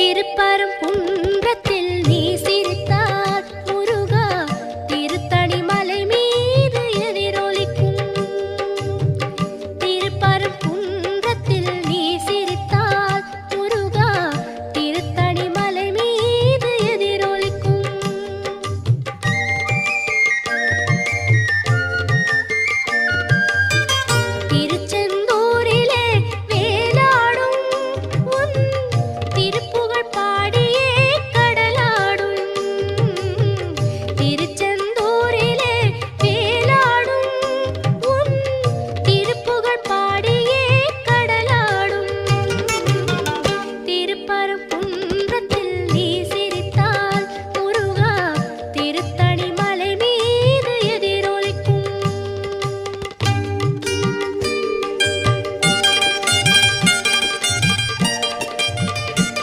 திருப்பரம் குன்றத்தில் தன்